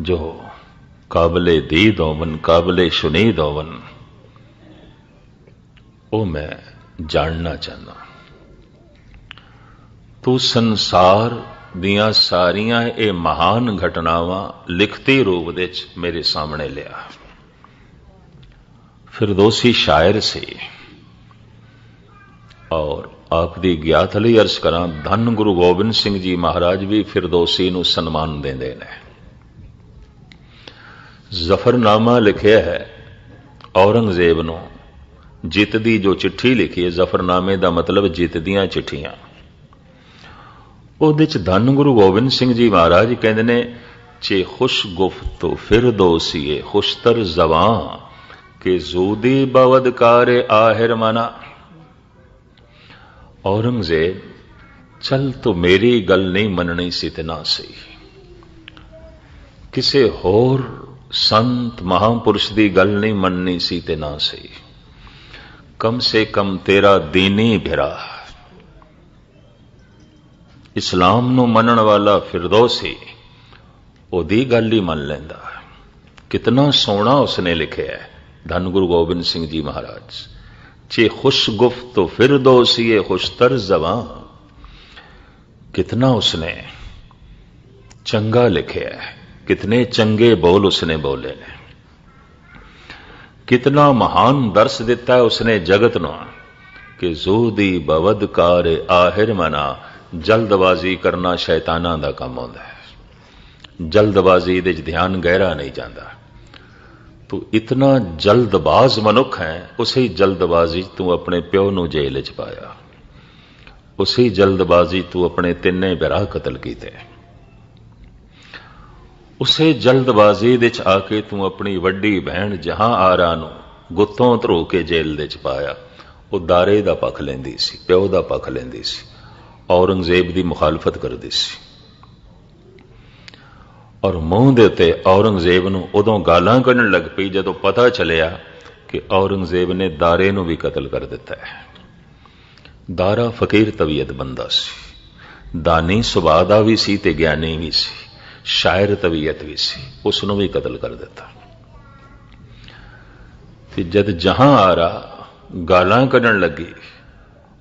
ਜੋ ਕਾਬਲੇ ਦੀਦ ਹੋਵਨ, ਕਾਬਲੇ ਸ਼ੁਨੀਦ ਹੋਵਨ, ਉਹ ਮੈਂ ਜਾਣਨਾ ਚਾਹੁੰਦਾ। ਤੂੰ ਸੰਸਾਰ ਦੀਆਂ ਸਾਰੀਆਂ ਇਹ ਮਹਾਨ ਘਟਨਾਵਾਂ ਲਿਖਤੀ ਰੂਪ ਵਿੱਚ ਮੇਰੇ ਸਾਹਮਣੇ ਲਿਆ। ਫਿਰਦੌਸੀ ਸ਼ਾਇਰ ਸੀ। ਔਰ ਆਪ ਦੀ ਗਿਆਤ ਲਈ ਅਰਜ਼ ਕਰਾਂ, ਧੰਨ ਗੁਰੂ ਗੋਬਿੰਦ ਸਿੰਘ ਜੀ ਮਹਾਰਾਜ ਵੀ ਫਿਰਦੌਸੀ ਨੂੰ ਸਨਮਾਨ ਦਿੰਦੇ ਨੇ। ਜ਼ਫਰਨਾਮਾ ਲਿਖਿਆ ਹੈ, ਔਰੰਗਜ਼ੇਬ ਨੂੰ, ਜਿੱਤ ਦੀ ਜੋ ਚਿੱਠੀ ਲਿਖੀ ਹੈ, ਜ਼ਫਰਨਾਮੇ ਦਾ ਮਤਲਬ ਜਿੱਤ ਦੀਆਂ ਚਿੱਠੀਆਂ। ਉਹਦੇ ਚ ਧੰਨ ਗੁਰੂ ਗੋਬਿੰਦ ਸਿੰਘ ਜੀ ਮਹਾਰਾਜ ਕਹਿੰਦੇ ਨੇ ਚੇ ਖੁਸ਼ ਗੁਫਤ ਫਿਰਦੋਸੀਏ ਖੁਸ਼ਤਰ ਜ਼ਬਾਂ ਕਿ ਜ਼ੂਦੀ ਬਵਦ ਕਾਰੇ ਆਹਿਰ ਮਨਾ। ਔਰੰਗਜ਼ੇਬ, ਚਲ ਤੂੰ ਮੇਰੀ ਗੱਲ ਨਹੀਂ ਮੰਨਣੀ ਸੀ ਤੇ ਨਾ ਸਹੀ। ਕਿਸੇ ਹੋਰ ਸੰਤ ਮਹਾਪੁਰਸ਼ ਦੀ ਗੱਲ ਨਹੀਂ ਮੰਨਣੀ ਸੀ ਤੇ ਨਾ ਸਹੀ। ਕਮ ਸੇ ਕਮ ਤੇਰਾ ਦੀਨੀ ਭਰਾ। ਇਸਲਾਮ ਨੂੰ ਮੰਨਣ ਵਾਲਾ ਫਿਰਦੌਸੀ, ਉਹਦੀ ਗੱਲ ਹੀ ਮੰਨ ਲੈਂਦਾ। ਕਿਤਨਾ ਸੋਹਣਾ ਉਸਨੇ ਲਿਖਿਆ ਹੈ, ਧੰਨ ਗੁਰੂ ਗੋਬਿੰਦ ਸਿੰਘ ਜੀ ਮਹਾਰਾਜ। ਚੇ ਖੁਸ਼ ਗੁਫਤ ਫਿਰਦੌਸੀ ਖੁਸ਼ਤਰ ਜ਼ਬਾਂ ਕਿਤਨਾ ਉਸਨੇ ਚੰਗਾ ਲਿਖਿਆ ਹੈ, ਕਿਤਨੇ ਚੰਗੇ ਬੋਲ ਉਸਨੇ ਬੋਲੇ ਨੇ। ਕਿਤਨਾ ਮਹਾਨ ਦਰਸ ਦਿੱਤਾ ਹੈ ਉਸਨੇ ਜਗਤ ਨੂੰ ਕਿ ਜ਼ੂਦੀ ਬਵਦਕਾਰ ਆਹਿਰ ਮਨਾ, ਜਲਦਬਾਜ਼ੀ ਕਰਨਾ ਸ਼ੈਤਾਨਾਂ ਦਾ ਕੰਮ ਹੁੰਦਾ ਹੈ। ਜਲਦਬਾਜ਼ੀ ਦੇ ਵਿੱਚ ਧਿਆਨ ਗਹਿਰਾ ਨਹੀਂ ਜਾਂਦਾ। ਤੂੰ ਇਤਨਾ ਜਲਦਬਾਜ਼ ਮਨੁੱਖ ਹੈ, ਉਸੇ ਜਲਦਬਾਜ਼ੀ ਤੂੰ ਆਪਣੇ ਪਿਓ ਨੂੰ ਜੇਲ੍ਹ 'ਚ ਪਾਇਆ। ਉਸੇ ਜਲਦਬਾਜ਼ੀ ਤੂੰ ਆਪਣੇ ਤਿੰਨੇ ਭਰਾ ਕਤਲ ਕੀਤੇ। ਉਸੇ ਜਲਦਬਾਜ਼ੀ ਦੇ ਚ ਆ ਕੇ ਤੂੰ ਆਪਣੀ ਵੱਡੀ ਭੈਣ ਜਹਾਂ ਆਰਾ ਨੂੰ ਗੁੱਤੋਂ ਧਰੋ ਕੇ ਜੇਲ੍ਹ ਦੇ ਚ ਪਾਇਆ। ਉਹ ਦਾਰੇ ਦਾ ਪੱਖ ਲੈਂਦੀ ਸੀ, ਪਿਓ ਦਾ ਪੱਖ ਲੈਂਦੀ ਸੀ, ਔਰੰਗਜ਼ੇਬ ਦੀ ਮੁਖਾਲਫਤ ਕਰਦੀ ਸੀ। ਔਰ ਮੂੰਹ ਦੇ ਉੱਤੇ ਔਰੰਗਜ਼ੇਬ ਨੂੰ ਉਦੋਂ ਗਾਲਾਂ ਕੱਢਣ ਲੱਗ ਪਈ ਜਦੋਂ ਪਤਾ ਚੱਲਿਆ ਕਿ ਔਰੰਗਜ਼ੇਬ ਨੇ ਦਾਰੇ ਨੂੰ ਵੀ ਕਤਲ ਕਰ ਦਿੱਤਾ ਹੈ। ਦਾਰਾ ਫਕੀਰ ਤਬੀਅਤ ਬੰਦਾ ਸੀ। ਦਾਨੀ ਸੁਭਾਅ ਦਾ ਵੀ ਸੀ ਤੇ ਗਿਆਨੀ ਵੀ ਸੀ। ਸ਼ਾਇਰ ਤਬੀਅਤ ਵੀ ਸੀ। ਉਸ ਨੂੰ ਵੀ ਕਤਲ ਕਰ ਦਿੱਤਾ। ਤੇ ਜਦ ਜਹਾਂ ਆਰਾ ਗਾਲਾਂ ਕੱਢਣ ਲੱਗੀ,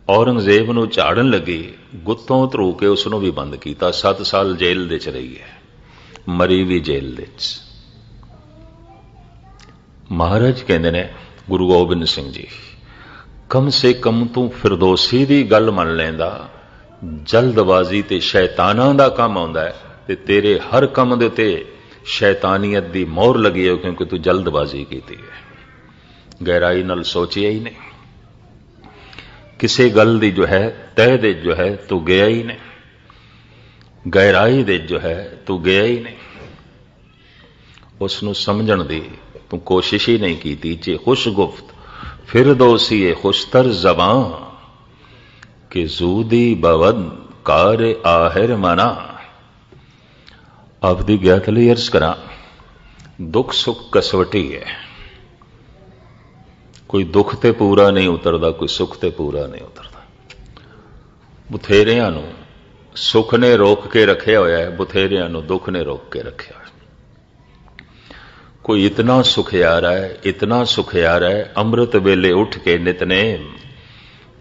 ਔਰੰਗਜ਼ੇਬ ਨੂੰ ਝਾੜਨ ਲੱਗੀ, ਗੁੱਤੋਂ ਧਰੂ ਕੇ ਉਸ ਨੂੰ ਵੀ ਬੰਦ ਕੀਤਾ। 7 ਸਾਲ ਜੇਲ੍ਹ ਦੇ ਚ ਰਹੀ ਹੈ। ਮਰੀ ਵੀ ਜੇਲ੍ਹ ਵਿੱਚ। ਮਹਾਰਾਜ ਕਹਿੰਦੇ ਨੇ, ਗੁਰੂ ਗੋਬਿੰਦ ਸਿੰਘ ਜੀ, ਕਮ ਸੇ ਕਮ ਤੂੰ ਫਿਰਦੋਸੀ ਦੀ ਗੱਲ ਮੰਨ ਲੈਂਦਾ। ਜਲਦਬਾਜ਼ੀ ਤੇ ਸ਼ੈਤਾਨਾਂ ਦਾ ਕੰਮ ਆਉਂਦਾ ਹੈ ਤੇ ਤੇਰੇ ਹਰ ਕੰਮ ਦੇ ਉੱਤੇ ਸ਼ੈਤਾਨੀਅਤ ਦੀ ਮੋਹਰ ਲੱਗੀ ਹੈ ਕਿਉਂਕਿ ਤੂੰ ਜਲਦਬਾਜ਼ੀ ਕੀਤੀ ਹੈ। ਗਹਿਰਾਈ ਨਾਲ ਸੋਚਿਆ ਹੀ ਨਹੀਂ। ਕਿਸੇ ਗੱਲ ਦੀ ਜੋ ਹੈ, ਤਹਿ ਦੇ ਜੋ ਹੈ, ਤੂੰ ਗਿਆ ਹੀ ਨਹੀਂ। ਗਹਿਰਾਈ ਦੇ ਜੋ ਹੈ, ਤੂੰ ਗਿਆ ਹੀ ਨਹੀਂ। ਉਸ ਨੂੰ ਸਮਝਣ ਦੀ, ਤੂੰ ਕੋਸ਼ਿਸ਼ ਹੀ ਨਹੀਂ ਕੀਤੀ, ਜੇ ਖੁਸ਼ਗੁਫਤ ਫਿਰ ਦੋਸੀਏ ਖੁਸ਼ਤਰ ਜ਼ਬਾਂ ਕਿ ਜ਼ੂਦੀ ਬਵਦ ਕਾਰ ਆਹਿਰ ਮਨਾ। ਆਪਦੀ ਗਿਆਤ ਲਈ ਅਰਜ਼ ਕਰਾਂ, ਦੁੱਖ ਸੁੱਖ ਕਸਵਟੀ ਹੈ। ਕੋਈ ਦੁੱਖ ਤੇ ਪੂਰਾ ਨਹੀਂ ਉਤਰਦਾ, ਕੋਈ ਸੁੱਖ ਤੇ ਪੂਰਾ ਨਹੀਂ ਉਤਰਦਾ। ਬਥੇਰਿਆਂ ਨੂੰ ਸੁੱਖ ਨੇ ਰੋਕ ਕੇ ਰੱਖਿਆ ਹੋਇਆ ਹੈ, ਬਥੇਰਿਆਂ ਨੂੰ ਦੁੱਖ ਨੇ ਰੋਕ ਕੇ ਰੱਖਿਆ ਹੋਇਆ ਕੋਈ ਇਤਨਾ ਸੁਖਿਆਰਾ ਹੈ, ਇਤਨਾ ਸੁਖਿਆਰਾ ਹੈ, ਅੰਮ੍ਰਿਤ ਵੇਲੇ ਉੱਠ ਕੇ ਨਿਤਨੇਮ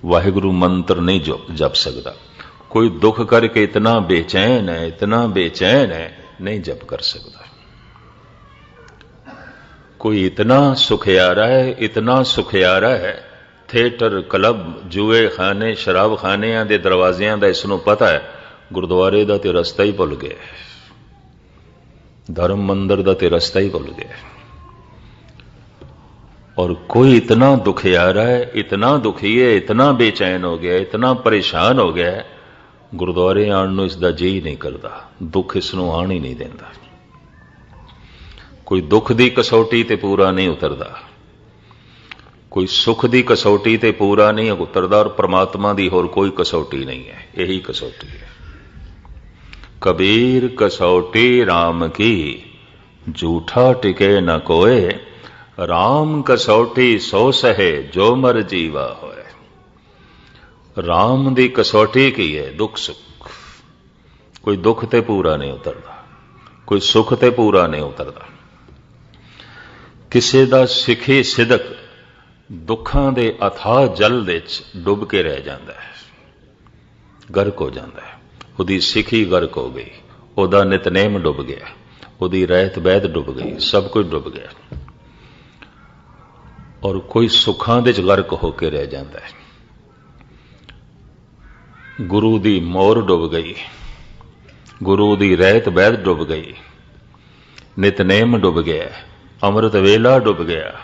ਵਾਹਿਗੁਰੂ ਮੰਤਰ ਨਹੀਂ ਜਪ ਸਕਦਾ। ਕੋਈ ਦੁੱਖ ਕਰਕੇ ਇਤਨਾ ਬੇਚੈਨ ਹੈ, ਇਤਨਾ ਬੇਚੈਨ ਹੈ, ਨਹੀਂ ਜਪ ਕਰ ਸਕਦਾ। ਕੋਈ ਇਤਨਾ ਸੁਖਿਆਰਾ ਹੈ, ਇਤਨਾ ਸੁਖਿਆਰਾ ਹੈ, ਥੀਏਟਰ, ਕਲੱਬ, ਜੂਏ ਖਾਨੇ, ਸ਼ਰਾਬ ਖਾਨਿਆਂ ਦੇ ਦਰਵਾਜ਼ਿਆਂ ਦਾ ਇਸ ਨੂੰ ਪਤਾ ਹੈ। ਗੁਰਦੁਆਰੇ ਦਾ ਤੇ ਰਸਤਾ ਹੀ ਭੁੱਲ ਗਿਆ ਧਰਮ ਮੰਦਰ ਦਾ ਤੇ ਰਸਤਾ ਹੀ ਭੁੱਲ ਗਿਆ और कोई इतना दुखियारा है इतना दुखी है इतना बेचैन हो गया इतना परेशान हो गया है ਗੁਰਦੁਆਰੇ ਆਉਣ ਨੂੰ ਇਸ ਦਾ ਜੀ ਨਹੀਂ ਕਰਦਾ ਦੁੱਖ ਇਸ ਨੂੰ ਆਣ ਹੀ ਨਹੀਂ ਦਿੰਦਾ ਕੋਈ ਦੁੱਖ ਦੀ ਕਸੌਟੀ ਤੇ ਪੂਰਾ ਨਹੀਂ ਉਤਰਦਾ ਕੋਈ ਸੁੱਖ ਦੀ ਕਸੌਟੀ ਤੇ ਪੂਰਾ ਨਹੀਂ ਉਤਰਦਾ ਔਰ ਪ੍ਰਮਾਤਮਾ ਦੀ ਹੋਰ ਕੋਈ ਕਸੌਟੀ ਨਹੀਂ ਹੈ ਇਹੀ ਕਸੌਟੀ ਹੈ ਕਬੀਰ ਕਸੌਟੀ RAM ਕੀ? ਝੂਠਾ ਟਿਕੇ ਨ ਕੋਏ RAM ਕਸੌਟੀ ਸੋ ਸਹੇ ਜੋ ਮਰ ਜੀਵਾ ਹੋਏ। ਰਾਮ ਦੀ ਕਸੌਟੀ ਕੀ ਹੈ ਦੁੱਖ ਸੁੱਖ। ਕੋਈ ਦੁੱਖ ਤੇ ਪੂਰਾ ਨਹੀਂ ਉਤਰਦਾ, ਕੋਈ ਸੁੱਖ ਤੇ ਪੂਰਾ ਨਹੀਂ ਉਤਰਦਾ। ਕਿਸੇ ਦਾ ਸਿੱਖੀ ਸਿਦਕ ਦੁੱਖਾਂ ਦੇ ਅਥਾਹ ਜਲ ਵਿੱਚ ਡੁੱਬ ਕੇ ਰਹਿ ਜਾਂਦਾ ਹੈ, ਗਰਕ ਹੋ ਜਾਂਦਾ ਹੈ। ਉਹਦੀ ਸਿੱਖੀ ਗਰਕ ਹੋ ਗਈ। ਉਹਦਾ ਨਿਤਨੇਮ ਡੁੱਬ ਗਿਆ। ਉਹਦੀ ਰਹਿਤ ਬੈਦ ਡੁੱਬ ਗਈ। ਸਭ ਕੁਝ ਡੁੱਬ ਗਿਆ। ਔਰ ਕੋਈ ਸੁੱਖਾਂ ਦੇ ਚ ਗਰਕ ਹੋ ਕੇ ਰਹਿ ਜਾਂਦਾ ਹੈ। ਗੁਰੂ ਦੀ ਮੋਰ ਡੁੱਬ ਗਈ। ਗੁਰੂ ਦੀ ਰਹਿਤ ਬੈਦ ਡੁੱਬ ਗਈ। ਨਿਤਨੇਮ ਡੁੱਬ ਗਿਆ। ਅੰਮ੍ਰਿਤ ਵੇਲਾ ਡੁੱਬ ਗਿਆ।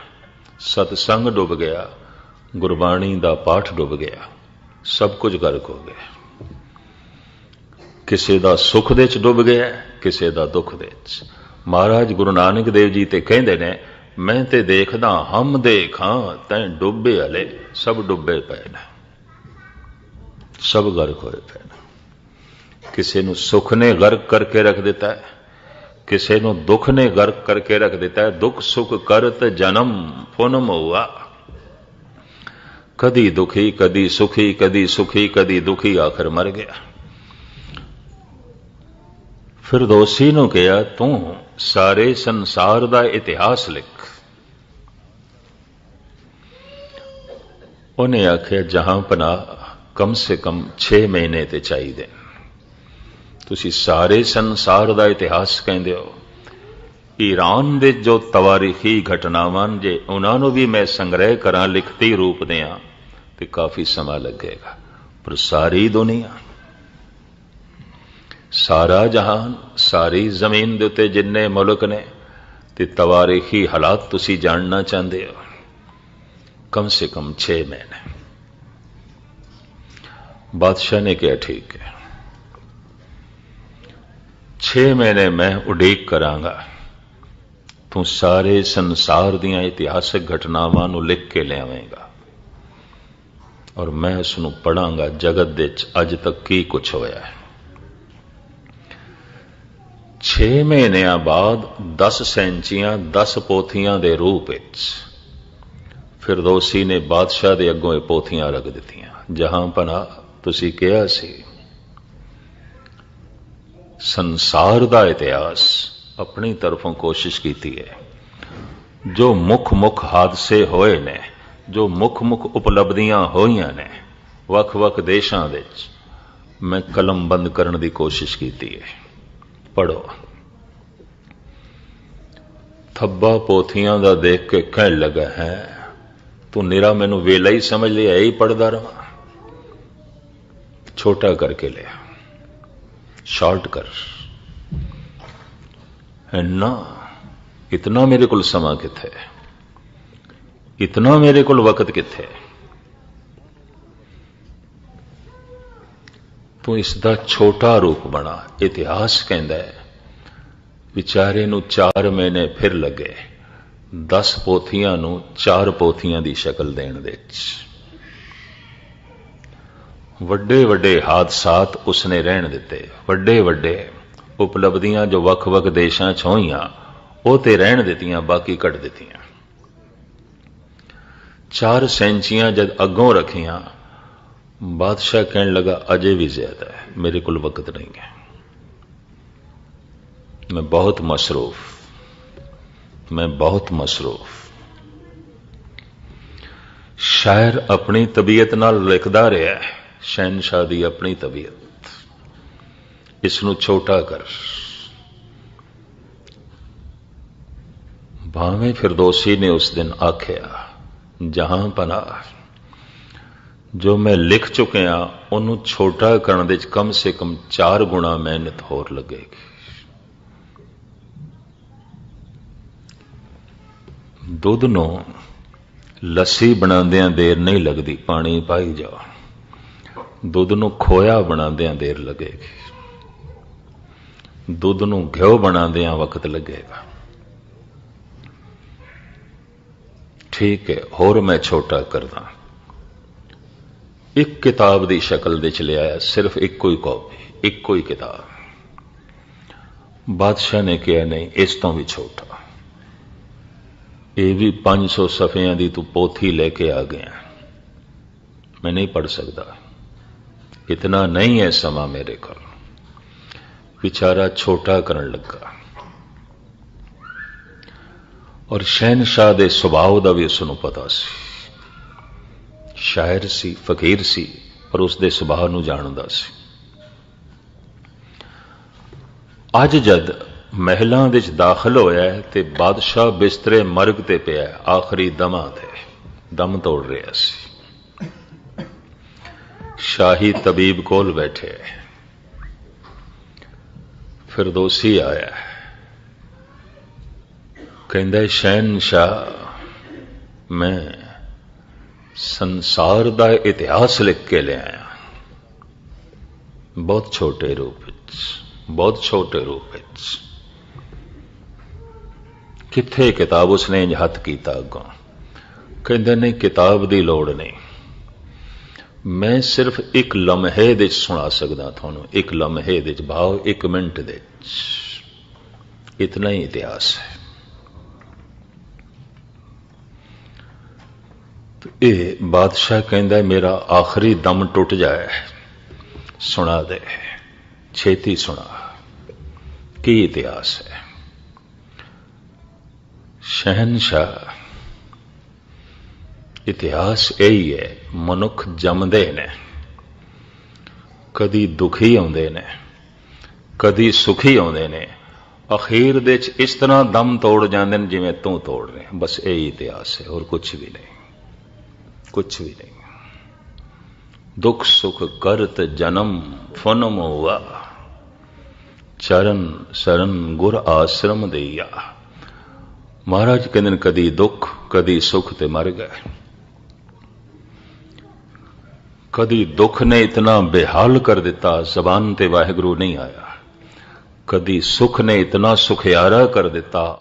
ਸਤਸੰਗ ਡੁੱਬ ਗਿਆ। ਗੁਰਬਾਣੀ ਦਾ ਪਾਠ ਡੁੱਬ ਗਿਆ। ਸਭ ਕੁਝ ਗਰਕ ਹੋ ਗਿਆ। ਕਿਸੇ ਦਾ ਸੁੱਖ ਦੇ ਚ ਡੁੱਬ ਗਿਆ, ਕਿਸੇ ਦਾ ਦੁੱਖ ਦੇ ਚ। ਮਹਾਰਾਜ ਗੁਰੂ ਨਾਨਕ ਦੇਵ ਜੀ ਤੇ ਕਹਿੰਦੇ ਨੇ, ਮੈਂ ਤੇ ਦੇਖਦਾ, ਹਮ ਦੇਖਾਂ, ਤੈਂ ਡੁੱਬੇ ਹਲੇ ਸਭ ਡੁੱਬੇ ਪਏ ਨੇ। ਸਭ ਗਰਕ ਹੋਏ ਪਏ ਨੇ। ਕਿਸੇ ਨੂੰ ਸੁੱਖ ਨੇ ਗਰਕ ਕਰਕੇ ਰੱਖ ਦਿੱਤਾ ਹੈ, ਕਿਸੇ ਨੂੰ ਦੁੱਖ ਨੇ ਗਰਕ ਕਰਕੇ ਰੱਖ ਦਿੱਤਾ ਹੈ। ਦੁੱਖ ਸੁੱਖ ਕਰਤ ਜਨਮ ਪੁਨਮ ਹੁਆ। ਕਦੀ ਦੁਖੀ, ਕਦੀ ਸੁਖੀ ਕਦੀ ਸੁਖੀ, ਕਦੀ ਦੁਖੀ ਆਖਰ ਮਰ ਗਿਆ। ਫਿਰ ਦੋਸੀ ਨੂੰ ਕਿਹਾ, ਤੂੰ ਸਾਰੇ ਸੰਸਾਰ ਦਾ ਇਤਿਹਾਸ ਲਿਖ। ਉਹਨੇ ਆਖਿਆ, ਜਹਾਂ ਪਨਾ ਕਮ ਸੇ ਕਮ 6 ਮਹੀਨੇ ਤੇ ਚਾਹੀਦੇ। ਤੁਸੀਂ ਸਾਰੇ ਸੰਸਾਰ ਦਾ ਇਤਿਹਾਸ ਕਹਿੰਦੇ ਹੋ। ਈਰਾਨ ਦੇ ਜੋ ਤਵਾਰੀਖੀ ਘਟਨਾਵਾਂ ਜੇ ਉਹਨਾਂ ਨੂੰ ਵੀ ਮੈਂ ਸੰਗ੍ਰਹਿ ਕਰਾਂ ਲਿਖਤੀ ਰੂਪ ਦਿਆਂ, ਤੇ ਕਾਫੀ ਸਮਾਂ ਲੱਗੇਗਾ। ਪਰ ਸਾਰੀ ਦੁਨੀਆ ਸਾਰਾ ਜਹਾਨ, ਸਾਰੀ ਜ਼ਮੀਨ ਦੇ ਉੱਤੇ ਜਿੰਨੇ ਮੁਲਕ ਨੇ, ਤੇ ਤਵਾਰੀਖੀ ਹਾਲਾਤ ਤੁਸੀਂ ਜਾਣਨਾ ਚਾਹੁੰਦੇ ਹੋ। ਕਮ ਸੇ ਕਮ 6 ਮਹੀਨੇ। ਬਾਦਸ਼ਾਹ ਨੇ ਕਿਹਾ, ਠੀਕ ਹੈ। 6 ਮਹੀਨੇ ਮੈਂ ਉਡੀਕ ਕਰਾਂਗਾ। ਤੂੰ ਸਾਰੇ ਸੰਸਾਰ ਦੀਆਂ ਇਤਿਹਾਸਕ ਘਟਨਾਵਾਂ ਨੂੰ ਲਿਖ ਕੇ ਲਿਆਵੇਂਗਾ। ਔਰ ਮੈਂ ਉਸ ਨੂੰ ਪੜਾਂਗਾ ਜਗਤ ਦੇ ਵਿੱਚ ਅੱਜ ਤੱਕ ਕੀ ਕੁਝ ਹੋਇਆ ਹੈ। 6 ਮਹੀਨਿਆਂ ਬਾਅਦ 10 ਸੈਂਚੀਆਂ 10 ਪੋਥੀਆਂ ਦੇ ਰੂਪ ਵਿੱਚ ਫਿਰਦੌਸੀ ਨੇ ਬਾਦਸ਼ਾਹ ਦੇ ਅੱਗੋਂ ਇਹ ਪੋਥੀਆਂ ਰੱਖ ਦਿੱਤੀਆਂ। ਜਹਾਂ ਪਨਾ ਤੁਸੀਂ ਕਿਹਾ ਸੀ, ਸੰਸਾਰ ਦਾ ਇਤਿਹਾਸ ਆਪਣੀ ਤਰਫੋਂ ਕੋਸ਼ਿਸ਼ ਕੀਤੀ ਹੈ। ਜੋ ਮੁੱਖ ਮੁੱਖ ਹਾਦਸੇ ਹੋਏ ਨੇ, ਜੋ ਮੁੱਖ ਮੁੱਖ ਉਪਲਬਧੀਆਂ ਹੋਈਆਂ ਨੇ, ਵੱਖ-ਵੱਖ ਦੇਸ਼ਾਂ ਵਿੱਚ ਮੈਂ ਕਲਮ ਬੰਦ ਕਰਨ ਦੀ ਕੋਸ਼ਿਸ਼ ਕੀਤੀ ਹੈ। ਪੜੋ ਥੱਬਾ ਪੋਥੀਆਂ ਦਾ ਦੇਖ ਕੇ ਕਹਿਣ ਲੱਗਾ ਹੈ, ਤੂੰ ਨਿਰਾ ਮੈਨੂੰ ਵੇਲਾ ਹੀ ਸਮਝ ਲਿਆ ਹੀ ਪੜਦਾ ਰਹਾ ਛੋਟਾ ਕਰਕੇ ਲਿਆ। ਸ਼ਾਰਟ ਕਰ। ਇੰਨਾ, ਇਤਨਾ ਮੇਰੇ ਕੋਲ ਸਮਾਂ ਕਿੱਥੇ? ਇਤਨਾ ਮੇਰੇ ਕੋਲ ਵਕਤ ਕਿੱਥੇ? ਤੂੰ ਇਸ ਦਾ ਛੋਟਾ ਰੂਪ ਬਣਾ। ਇਤਿਹਾਸ ਕਹਿੰਦਾ ਹੈ, ਵਿਚਾਰੇ ਨੂੰ 4 ਮਹੀਨੇ ਫਿਰ ਲੱਗੇ 10 ਪੋਥੀਆਂ ਨੂੰ 4 ਪੋਥੀਆਂ ਦੀ ਸ਼ਕਲ ਦੇਣ ਦੇ ਵਿੱਚ। ਵੱਡੇ ਵੱਡੇ ਹਾਦਸਾਤ ਉਸਨੇ ਰਹਿਣ ਦਿੱਤੇ। ਵੱਡੇ ਵੱਡੇ ਉਪਲਬਧੀਆਂ ਜੋ ਵੱਖ-ਵੱਖ ਦੇਸ਼ਾਂ 'ਚ ਹੋਈਆਂ, ਉਹ ਤੇ ਰਹਿਣ ਦਿੱਤੀਆਂ, ਬਾਕੀ ਕੱਢ ਦਿੱਤੀਆਂ। ਚਾਰ ਸੈਂਚੀਆਂ ਜਦ ਅੱਗੋਂ ਰੱਖੀਆਂ ਬਾਦਸ਼ਾਹ ਕਹਿਣ ਲੱਗਾ ਅਜੇ ਵੀ ਜ਼ਿਆਦਾ ਹੈ ਮੇਰੇ ਕੋਲ ਵਕਤ ਨਹੀਂ ਹੈ ਮੈਂ ਬਹੁਤ ਮਸਰੂਫ ਮੈਂ ਬਹੁਤ ਮਸਰੂਫ ਸ਼ਾਇਰ ਆਪਣੀ ਤਬੀਅਤ ਨਾਲ ਲਿਖਦਾ ਰਿਹਾ ਹੈ ਸ਼ਹਿਨशाह ਦੀ ਆਪਣੀ ਤਬੀਅਤ ਇਸ ਨੂੰ ਛੋਟਾ ਕਰ ਭਾਵੇਂ ਫਿਰਦੌਸੀ ਨੇ ਉਸ ਦਿਨ ਆਖਿਆ ਜਹਾਂ ਪਨਾ ਜੋ ਮੈਂ ਲਿਖ ਚੁੱਕਿਆ ਉਹਨੂੰ ਛੋਟਾ ਕਰਨ ਦੇ ਵਿੱਚ ਕਮ ਸੇ ਕਮ 4 ਗੁਣਾ ਮਿਹਨਤ ਹੋਰ ਲੱਗੇਗੀ। ਦੁੱਧ ਨੂੰ ਲੱਸੀ ਬਣਾਉਂਦਿਆਂ ਦੇਰ ਨਹੀਂ ਲੱਗਦੀ, ਪਾਣੀ ਪਾਈ ਜਾਓ ਦੁੱਧ ਨੂੰ ਖੋਇਆ ਬਣਾਉਂਦਿਆਂ ਦੇਰ ਲੱਗੇਗੀ। ਦੁੱਧ ਨੂੰ ਘਿਓ ਬਣਾਉਂਦਿਆਂ ਵਕਤ ਲੱਗੇਗਾ। ਠੀਕ ਹੈ, ਹੋਰ ਮੈਂ ਛੋਟਾ ਕਰਦਾ। ਇੱਕ ਕਿਤਾਬ ਦੀ ਸ਼ਕਲ ਦੇ ਚ ਲਿਆਇਆ, ਸਿਰਫ ਇੱਕੋ ਹੀ ਕਾਪੀ, ਇੱਕੋ ਹੀ ਕਿਤਾਬ। ਬਾਦਸ਼ਾਹ ਨੇ ਕਿਹਾ, ਨਹੀਂ, ਇਸ ਤੋਂ ਵੀ ਛੋਟਾ। ਇਹ ਵੀ 500 ਸਫਿਆਂ ਦੀ ਤੂੰ ਪੋਥੀ ਲੈ ਕੇ ਆ ਗਿਆ। ਮੈਂ ਨਹੀਂ ਪੜ ਸਕਦਾ। ਇਤਨਾ ਨਹੀਂ ਹੈ ਸਮਾਂ ਮੇਰੇ ਕੋਲ। ਵਿਚਾਰਾ ਛੋਟਾ ਕਰਨ ਲੱਗਾ। ਔਰ ਸ਼ਹਿਨशाह ਦੇ ਸੁਭਾਅ ਦਾ ਵੀ ਉਸ ਨੂੰ ਪਤਾ ਸੀ। ਸ਼ਾਇਰ ਸੀ, ਫਕੀਰ ਸੀ, ਪਰ ਉਸ ਦੇ ਸੁਭਾਅ ਨੂੰ ਜਾਣਦਾ ਸੀ। ਅੱਜ ਜਦ ਮਹਿਲਾਂ ਵਿੱਚ ਦਾਖਲ ਹੋਇਆ ਤੇ ਬਾਦਸ਼ਾਹ ਬਿਸਤਰੇ ਮਰਗ ਤੇ ਪਿਆ ਆਖਰੀ ਦਮਾਂ ਤੇ ਦਮ ਤੋੜ ਰਿਹਾ ਸੀ। ਸ਼ਾਹੀ ਤਬੀਬ ਕੋਲ ਬੈਠੇ ਫਿਰਦੌਸੀ ਆਇਆ ਕਹਿੰਦਾ ਸ਼ਹਿਨशाह ਮੈਂ ਸੰਸਾਰ ਦਾ ਇਤਿਹਾਸ ਲਿਖ ਕੇ ਲਿਆਇਆ। ਬਹੁਤ ਛੋਟੇ ਰੂਪ ਵਿੱਚ, ਬਹੁਤ ਛੋਟੇ ਰੂਪ ਵਿੱਚ। ਕਿੱਥੇ ਕਿਤਾਬ ਉਸਨੇ ਇੰਜ ਹੱਥ ਕੀਤਾ ਅੱਗੋਂ? ਕਹਿੰਦੇ ਨੇ ਕਿਤਾਬ ਦੀ ਲੋੜ ਨਹੀਂ। ਮੈਂ ਸਿਰਫ ਇੱਕ ਲਮਹੇ ਦੇ ਵਿੱਚ ਸੁਣਾ ਸਕਦਾ ਤੁਹਾਨੂੰ। ਇੱਕ ਲਮਹੇ ਦੇ ਵਿੱਚ, ਭਾਵ ਇੱਕ ਮਿੰਟ ਦੇ ਵਿੱਚ। ਇਤਨਾ ਹੀ ਇਤਿਹਾਸ ਹੈ। ਇਹ ਬਾਦਸ਼ਾਹ ਕਹਿੰਦਾ ਮੇਰਾ ਆਖਰੀ ਦਮ ਟੁੱਟ ਜਾਏ। ਸੁਣਾ ਦੇ, ਛੇਤੀ ਸੁਣਾ। ਕੀ ਇਤਿਹਾਸ ਹੈ? ਸ਼ਹਿਨशाह ਇਤਿਹਾਸ ਇਹ ਹੀ ਹੈ ਮਨੁੱਖ ਜੰਮਦੇ ਨੇ, ਕਦੀ ਦੁਖੀ ਆਉਂਦੇ ਨੇ, ਕਦੀ ਸੁਖੀ ਆਉਂਦੇ ਨੇ। ਅਖੀਰ ਦੇ ਵਿੱਚ ਇਸ ਤਰ੍ਹਾਂ ਦਮ ਤੋੜ ਜਾਂਦੇ ਨੇ ਜਿਵੇਂ ਤੂੰ ਤੋੜ ਰਿਹਾ। ਬਸ ਇਹ ਇਤਿਹਾਸ ਹੈ, ਹੋਰ ਕੁਝ ਵੀ ਨਹੀਂ। ਕੁਝ ਵੀ ਨਹੀਂ। ਦੁੱਖ ਸੁਖ ਕਰਤ ਜਨਮ ਫਨਮ ਹੋਆ ਚਰਨ ਸਰਨ ਗੁਰ ਆਸ਼ਰਮ ਦੇਇਆ ਮਹਾਰਾਜ ਕਹਿੰਦੇ ਨੇ, ਕਦੀ ਦੁੱਖ, ਕਦੀ ਸੁਖ ਤੇ ਮਰ ਗਏ। ਕਦੀ ਦੁੱਖ ਨੇ ਇਤਨਾ ਬੇਹਾਲ ਕਰ ਦਿੱਤਾ, ਜ਼ਬਾਨ ਤੇ ਵਾਹਿਗੁਰੂ ਨਹੀਂ ਆਇਆ। ਕਦੀ ਸੁਖ ਨੇ ਇਤਨਾ ਸੁਖਿਆਰਾ ਕਰ ਦਿੱਤਾ।